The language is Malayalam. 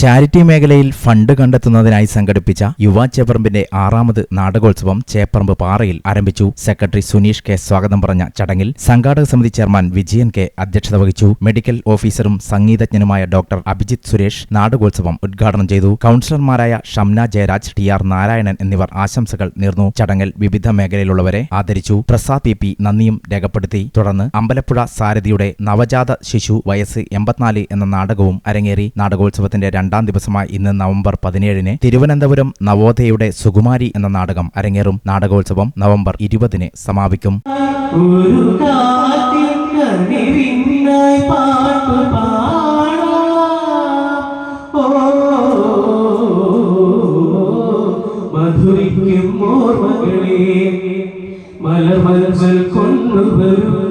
ചാരിറ്റി മേഖലയിൽ ഫണ്ട് കണ്ടെത്തുന്നതിനായി സംഘടിപ്പിച്ച യുവ ചേപ്പറമ്പിന്റെ ആറാമത് നാടകോത്സവം ചേപ്പറമ്പ് പാറയിൽ ആരംഭിച്ചു. സെക്രട്ടറി സുനീഷ് കെ സ്വാഗതം പറഞ്ഞ ചടങ്ങിൽ സംഘാടക സമിതി ചെയർമാൻ വിജയൻ കെ അധ്യക്ഷത വഹിച്ചു. മെഡിക്കൽ ഓഫീസറും സംഗീതജ്ഞനുമായ ഡോക്ടർ അഭിജിത് സുരേഷ് നാടകോത്സവം ഉദ്ഘാടനം ചെയ്തു. കൌൺസിലർമാരായ ഷംന ജയരാജ് ടി ആർ നാരായണൻ എന്നിവർ ആശംസകൾ നേർന്നു. ചടങ്ങിൽ വിവിധ മേഖലയിലുള്ളവരെ ആദരിച്ചു. പ്രസാദ് പി പി നന്ദിയും രേഖപ്പെടുത്തി. തുടർന്ന് അമ്പലപ്പുഴ സാരഥിയുടെ നവജാത ശിശു വയസ്സ് എൺപത്തിനാല് എന്ന നാടകവും അരങ്ങേറി നാടകോത്സവത്തിന്റെ രണ്ടാം ദിവസമായ ഇന്ന് നവംബർ പതിനേഴിന് തിരുവനന്തപുരം നവോദയയുടെ സുകുമാരി എന്ന നാടകം അരങ്ങേറും. നാടകോത്സവം നവംബർ ഇരുപതിന് സമാപിക്കും. മധുരിക്കും ഓർമ്മകളെ മലമലമൽ കൊണ്ടുവരും.